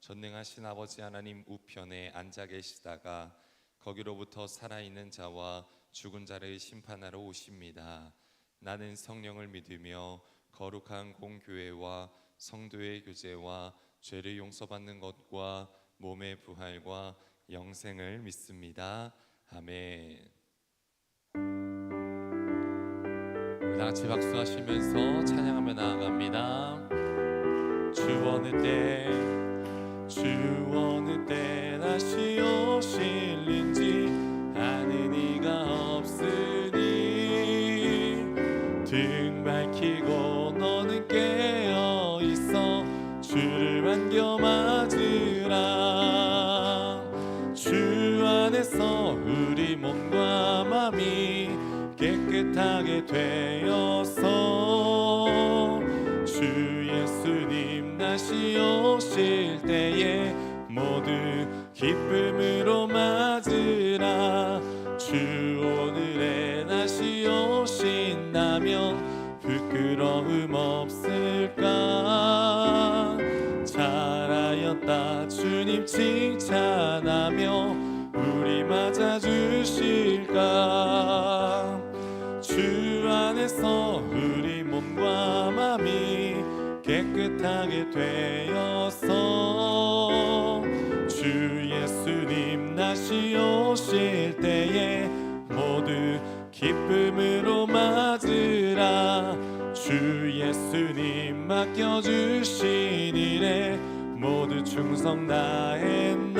전능하신 아버지 하나님 우편에 앉아 계시다가 거기로부터 살아있는 자와 죽은 자를 심판하러 오십니다. 나는 성령을 믿으며 거룩한 공교회와 성도의 교제와 죄를 용서받는 것과 몸의 부활과 영생을 믿습니다. 아멘. 우리 다 같이 박수하시면서 찬양하며 나아갑니다. 주 어느 때, 주 어느 때 다시 오실린지 아는 이가 없으니 등 밝히고 너는 깨어 있어 주를 반겨 맞으라. 주 안에서 우리 몸과 마음이 깨끗하게 되어서 주 예수님 다시 오실 잘하였다 주님 칭찬하며 우리 맞아주실까? 주 안에서 우리 몸과 마음이 깨끗하게 되어서 주 예수님 다시 오실 때에 모두 기쁨으로 맞으라. 주 예수님 맡겨주신 일에 충성 다했나?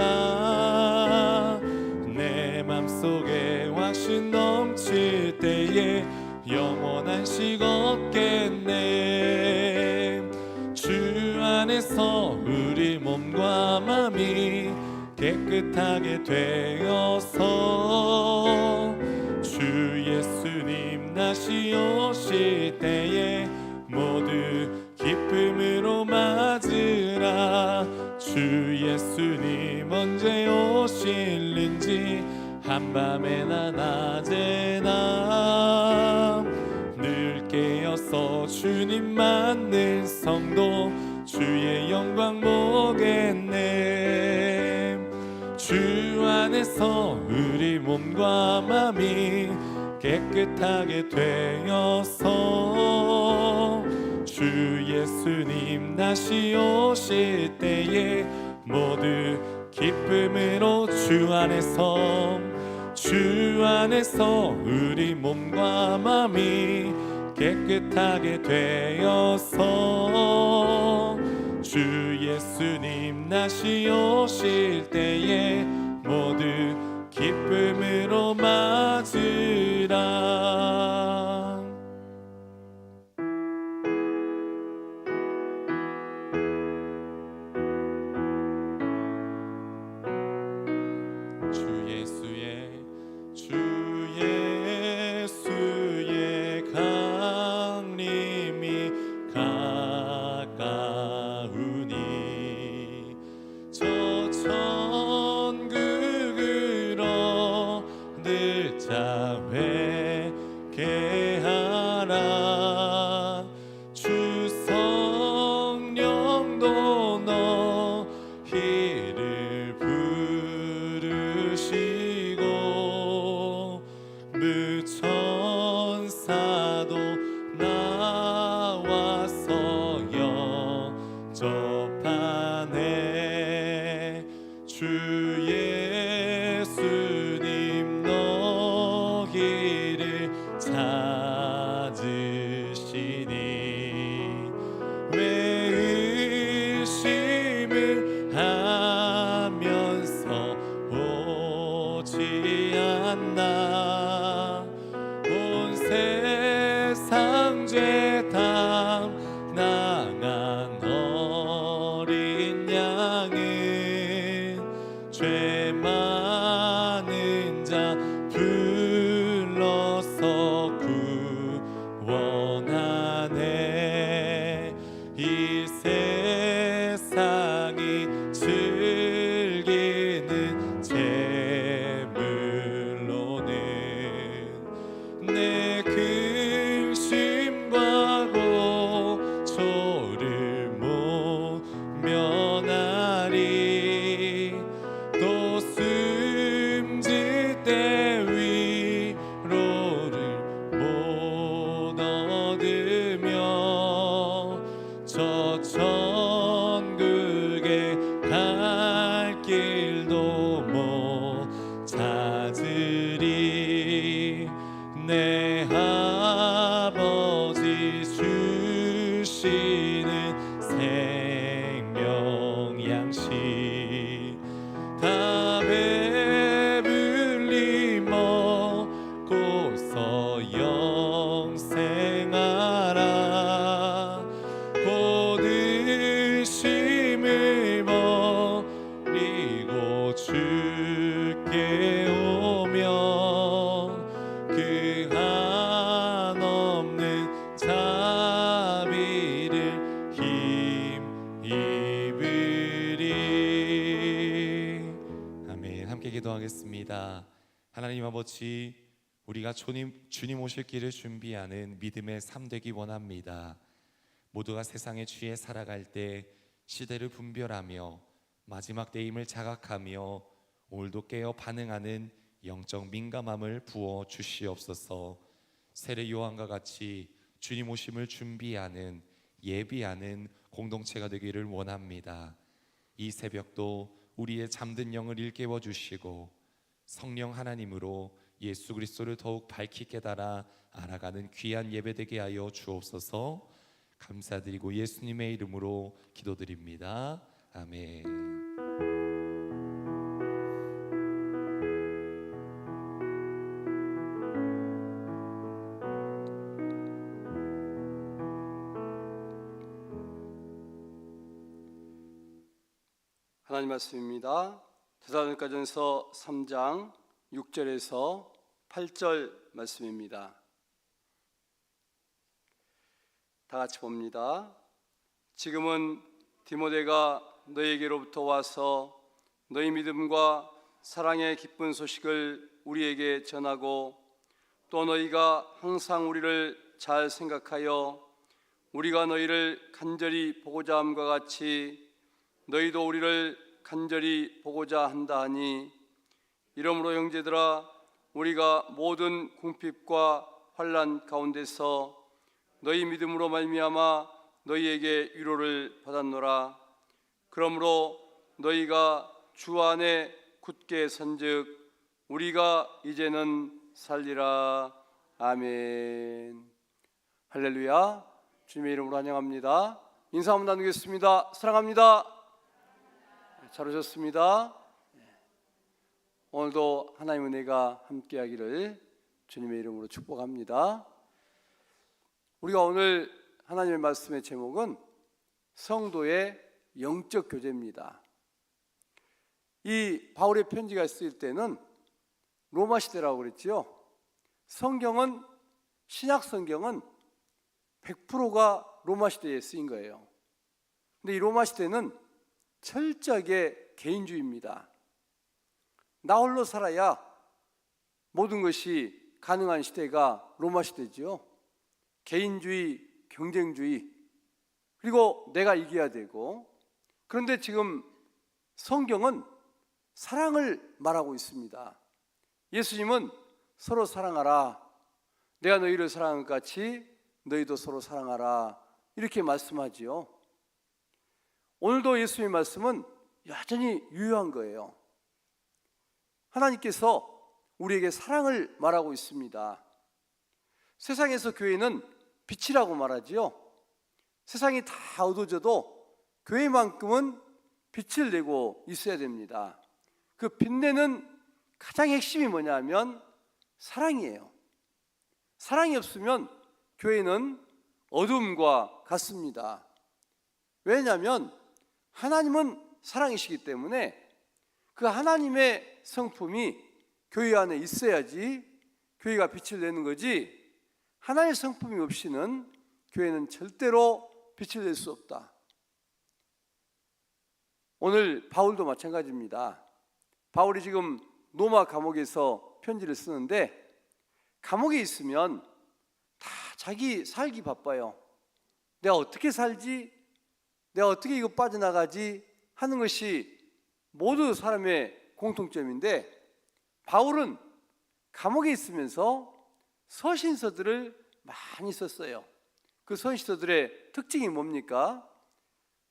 내 맘속에 확신 넘칠 때에 영원한 식 얻겠네. 주 안에서 우리 몸과 마음이 깨끗하게 되어서 주 예수님 다시 오실 때에 모두 기쁨으로 맞으라 주 예수님 언제 오실는지 한밤에나 낮에나 늘 깨어서 주님 만는 성도 주의 영광 보겠네. 주 안에서 우리 몸과 마음이 깨끗하게 되어서 주 예수님 다시 오실 때에 모두 기쁨으로 주 안에서 주 안에서 우리 몸과 마음이 깨끗하게 되어서 주 예수님 다시 오실 때에 모두 기쁨으로 우리가 주님, 주님 오실 길을 준비하는 믿음의 삶 되기 원합니다 모두가 세상의 취해 살아갈 때 시대를 분별하며 마지막 때임을 자각하며 오늘도 깨어 반응하는 영적 민감함을 부어 주시옵소서. 세례 요한과 같이 주님 오심을 준비하는 예비하는 공동체가 되기를 원합니다. 이 새벽도 우리의 잠든 영을 일깨워 주시고 성령 하나님으로 예수 그리스도를 더욱 밝히 깨달아 알아가는 귀한 예배 되게 하여 주옵소서. 감사드리고 예수님의 이름으로 기도드립니다. 아멘. 하나님 말씀입니다. 대사로니가전서 3장 6절에서 8절 말씀입니다. 다 같이 봅니다. 지금은 디모데가 너에게로부터 와서 너희 믿음과 사랑의 기쁜 소식을 우리에게 전하고 또 너희가 항상 우리를 잘 생각하여 우리가 너희를 간절히 보고자 함과 같이 너희도 우리를 간절히 보고자 한다 하니 이러므로 형제들아 우리가 모든 궁핍과 환란 가운데서 너희 믿음으로 말미암아 너희에게 위로를 받았노라. 그러므로 너희가 주 안에 굳게 선즉 우리가 이제는 살리라. 아멘. 할렐루야. 주님의 이름으로 환영합니다. 인사 한번 나누겠습니다. 사랑합니다. 잘 오셨습니다. 오늘도 하나님 은혜가 함께하기를 주님의 이름으로 축복합니다. 우리가 오늘 하나님의 말씀의 제목은 성도의 영적 교제입니다. 이 바울의 편지가 있을 때는 로마 시대라고 그랬지요. 성경은 신약 성경은 100%가 로마 시대에 쓰인 거예요. 근데 이 로마 시대는 철저하게 개인주의입니다. 나 홀로 살아야 모든 것이 가능한 시대가 로마 시대지요. 개인주의, 경쟁주의, 그리고 내가 이겨야 되고, 그런데 지금 성경은 사랑을 말하고 있습니다. 예수님은 서로 사랑하라. 내가 너희를 사랑한 것 같이 너희도 서로 사랑하라. 이렇게 말씀하지요. 오늘도 예수님의 말씀은 여전히 유효한 거예요. 하나님께서 우리에게 사랑을 말하고 있습니다. 세상에서 교회는 빛이라고 말하지요. 세상이 다 어두워져도 교회만큼은 빛을 내고 있어야 됩니다. 그 빛내는 가장 핵심이 뭐냐면 사랑이에요. 사랑이 없으면 교회는 어둠과 같습니다. 왜냐하면 하나님은 사랑이시기 때문에 그 하나님의 성품이 교회 안에 있어야지 교회가 빛을 내는 거지 하나님의 성품이 없이는 교회는 절대로 빛을 낼 수 없다. 오늘 바울도 마찬가지입니다. 바울이 지금 로마 감옥에서 편지를 쓰는데 감옥에 있으면 다 자기 살기 바빠요. 내가 어떻게 살지? 내가 어떻게 이거 빠져나가지? 하는 것이 모두 사람의 공통점인데 바울은 감옥에 있으면서 서신서들을 많이 썼어요. 그 서신서들의 특징이 뭡니까?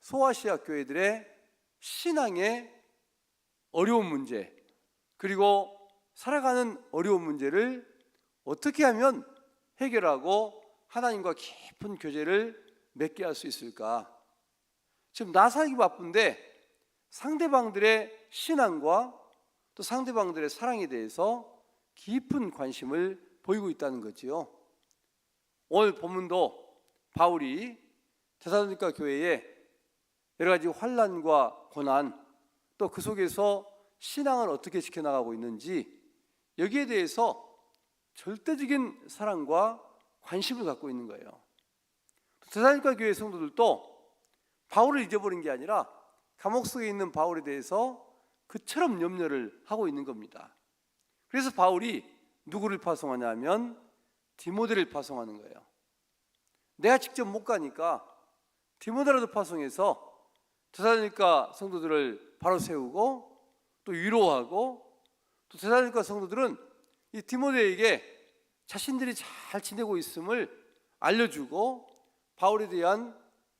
소아시아 교회들의 신앙의 어려운 문제, 그리고 살아가는 어려운 문제를 어떻게 하면 해결하고 하나님과 깊은 교제를 맺게 할 수 있을까? 지금 나 살기 바쁜데 상대방들의 신앙과 또 상대방들의 사랑에 대해서 깊은 관심을 보이고 있다는 거지요. 오늘 본문도 바울이 테살로니가 교회에 여러 가지 환란과 고난 또 그 속에서 신앙을 어떻게 지켜나가고 있는지 여기에 대해서 절대적인 사랑과 관심을 갖고 있는 거예요. 테살로니가 교회 성도들도 바울을 잊어버린 게 아니라 감옥 속에 있는 바울에 대해서 그처럼 염려를 하고 있는 겁니다. 그래서 바울이 누구를 파송하냐면 디모데를 파송하는 거예요. 내가 직접 못 가니까 디모데라도 파송해서 테살로니가 성도들을 바로 세우고 또 위로하고 또 테살로니가 성도들은 이 디모데에게 자신들이 잘 지내고 있음을 알려주고 바울에 대한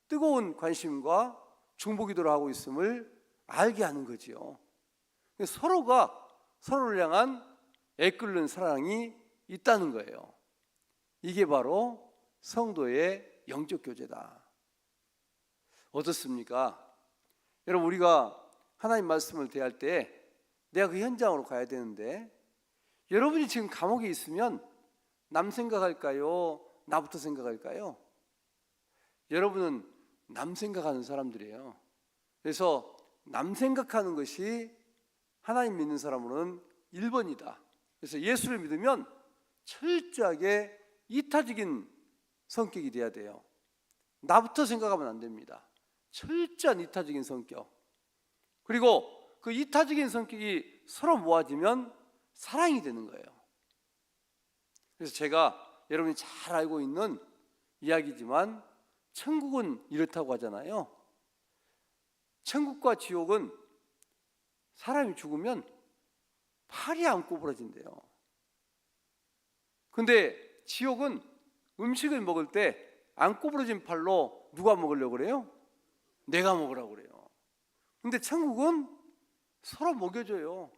뜨거운 관심과 중보기도를 하고 있음을 알게 하는 거지요. 서로가 서로를 향한 애끓는 사랑이 있다는 거예요. 이게 바로 성도의 영적 교제다. 어떻습니까? 여러분 우리가 하나님 말씀을 대할 때 내가 그 현장으로 가야 되는데 여러분이 지금 감옥에 있으면 남 생각할까요? 나부터 생각할까요? 여러분은 남 생각하는 사람들이에요. 그래서 남 생각하는 것이 하나님 믿는 사람으로는 1번이다. 그래서 예수를 믿으면 철저하게 이타적인 성격이 돼야 돼요. 나부터 생각하면 안 됩니다. 철저한 이타적인 성격. 그리고 그 이타적인 성격이 서로 모아지면 사랑이 되는 거예요. 그래서 제가 여러분이 잘 알고 있는 이야기지만 천국은 이렇다고 하잖아요. 천국과 지옥은 사람이 죽으면 팔이 안 꼬부러진대요. 근데 지옥은 음식을 먹을 때안 꼬부러진 팔로 누가 먹으려고 그래요? 내가 먹으라고 그래요. 근데 천국은 서로 먹여줘요.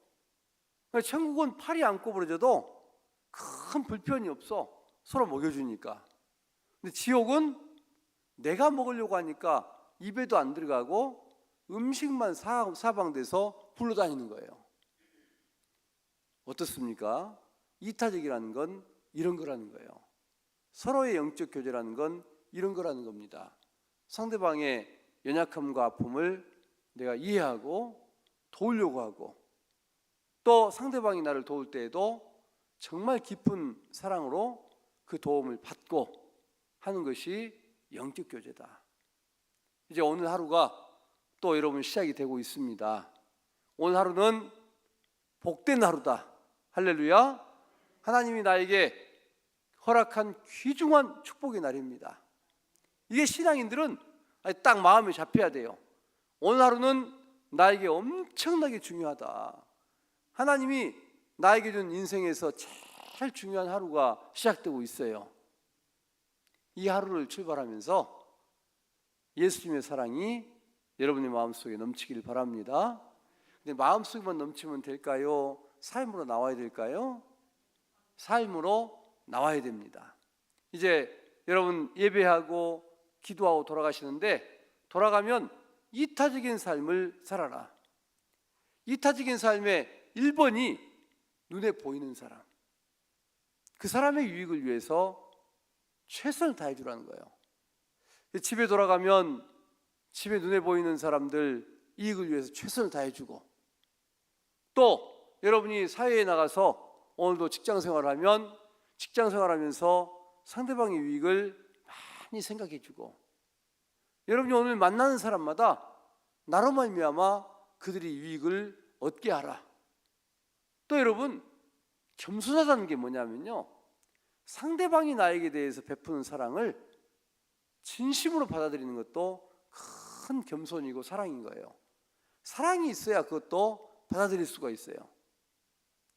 그러니까 천국은 팔이 안 꼬부러져도 큰 불편이 없어. 서로 먹여주니까. 근데 지옥은 내가 먹으려고 하니까 입에도 안 들어가고 음식만 사, 사방돼서 굴러다니는 거예요. 어떻습니까? 이타적이라는 건 이런 거라는 거예요. 서로의 영적 교제라는 건 이런 거라는 겁니다. 상대방의 연약함과 아픔을 내가 이해하고 도우려고 하고 또 상대방이 나를 도울 때에도 정말 깊은 사랑으로 그 도움을 받고 하는 것이 영적 교제다. 이제 오늘 하루가 또 여러분 시작이 되고 있습니다. 오늘 하루는 복된 하루다. 할렐루야. 하나님이 나에게 허락한 귀중한 축복의 날입니다. 이게 신앙인들은 딱 마음에 잡혀야 돼요. 오늘 하루는 나에게 엄청나게 중요하다. 하나님이 나에게 준 인생에서 제일 중요한 하루가 시작되고 있어요. 이 하루를 출발하면서 예수님의 사랑이 여러분의 마음속에 넘치기를 바랍니다. 근데 마음속에만 넘치면 될까요? 삶으로 나와야 될까요? 삶으로 나와야 됩니다. 이제 여러분 예배하고 기도하고 돌아가시는데 돌아가면 이타적인 삶을 살아라. 이타적인 삶의 1번이 눈에 보이는 사람. 그 사람의 유익을 위해서 최선을 다해 주라는 거예요. 집에 돌아가면 집에 눈에 보이는 사람들 이익을 위해서 최선을 다해 주고 또 여러분이 사회에 나가서 오늘도 직장 생활을 하면 직장 생활하면서 상대방의 유익을 많이 생각해 주고 여러분이 오늘 만나는 사람마다 나로 말미암아 그들이 유익을 얻게 하라. 또 여러분 겸손하다는 게 뭐냐면요. 상대방이 나에게 대해서 베푸는 사랑을 진심으로 받아들이는 것도 큰 겸손이고 사랑인 거예요. 사랑이 있어야 그것도 받아들일 수가 있어요.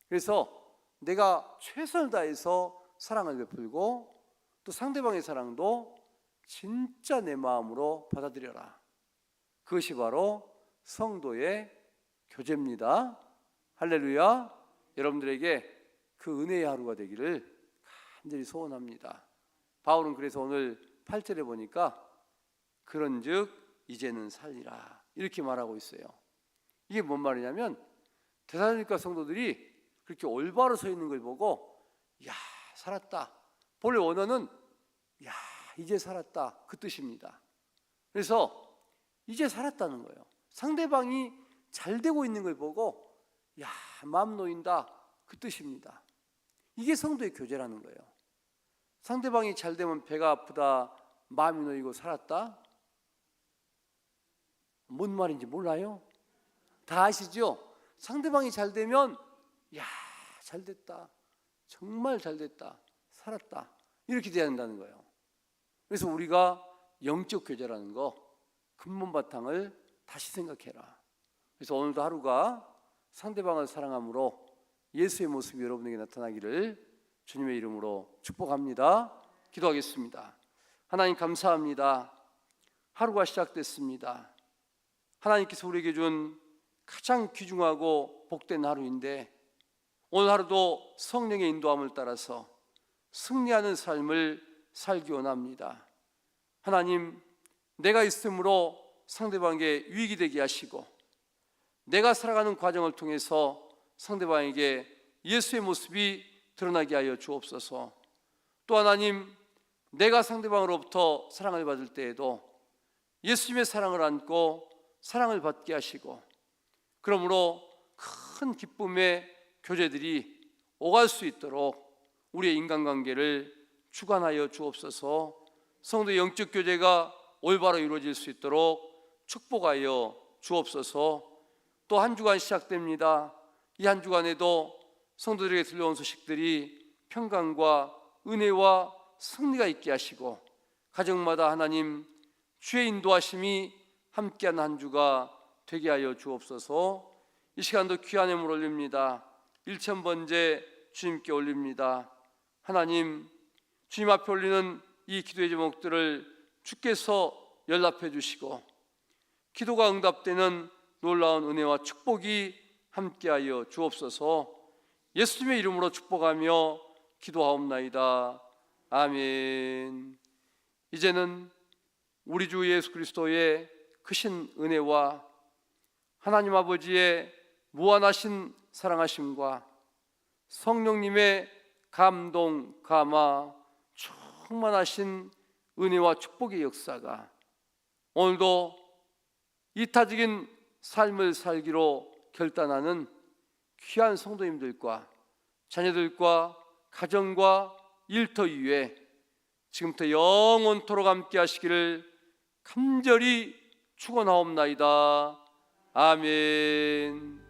그래서 내가 최선을 다해서 사랑을 베풀고 또 상대방의 사랑도 진짜 내 마음으로 받아들여라. 그것이 바로 성도의 교제입니다. 할렐루야. 여러분들에게 그 은혜의 하루가 되기를 간절히 소원합니다. 바울은 그래서 오늘 8절에 보니까 그런즉 이제는 살리라 이렇게 말하고 있어요. 이게 뭔 말이냐면 대사님과 성도들이 그렇게 올바로 서 있는 걸 보고 야 살았다. 본래 원어는 야 이제 살았다 그 뜻입니다. 그래서 이제 살았다는 거예요. 상대방이 잘 되고 있는 걸 보고 야 마음 놓인다 그 뜻입니다. 이게 성도의 교제라는 거예요. 상대방이 잘 되면 배가 아프다 마음이 놓이고 살았다. 뭔 말인지 몰라요? 다 아시죠? 상대방이 잘 되면 야, 잘 됐다. 정말 잘 됐다. 살았다. 이렇게 돼야 한다는 거예요. 그래서 우리가 영적 교제라는 거 근본 바탕을 다시 생각해라. 그래서 오늘도 하루가 상대방을 사랑함으로 예수의 모습이 여러분에게 나타나기를 주님의 이름으로 축복합니다. 기도하겠습니다. 하나님 감사합니다. 하루가 시작됐습니다. 하나님께서 우리에게 준 가장 귀중하고 복된 하루인데 오늘 하루도 성령의 인도함을 따라서 승리하는 삶을 살기 원합니다. 하나님, 내가 있음으로 상대방에게 유익이 되게 하시고 내가 살아가는 과정을 통해서 상대방에게 예수의 모습이 드러나게 하여 주옵소서. 또 하나님, 내가 상대방으로부터 사랑을 받을 때에도 예수님의 사랑을 안고 사랑을 받게 하시고 그러므로 큰 기쁨의 교제들이 오갈 수 있도록 우리의 인간관계를 주관하여 주옵소서. 성도의 영적 교제가 올바로 이루어질 수 있도록 축복하여 주옵소서. 또 한 주간 시작됩니다. 이 한 주간에도 성도들에게 들려온 소식들이 평강과 은혜와 승리가 있게 하시고 가정마다 하나님 주의 인도하심이 함께한 한 주가 되게 하여 주옵소서. 이 시간도 귀한 예물 올립니다. 일천번제 주님께 올립니다. 하나님 주님 앞에 올리는 이 기도의 제목들을 주께서 연락해 주시고 기도가 응답되는 놀라운 은혜와 축복이 함께하여 주옵소서. 예수님의 이름으로 축복하며 기도하옵나이다. 아멘. 이제는 우리 주 예수 그리스도의 크신 은혜와 하나님 아버지의 무한하신 사랑하심과 성령님의 감동, 감화, 충만하신 은혜와 축복의 역사가 오늘도 이타적인 삶을 살기로 결단하는 귀한 성도님들과 자녀들과 가정과 일터 위에 지금부터 영원토록 함께 하시기를 간절히 축원하옵나이다. 아멘.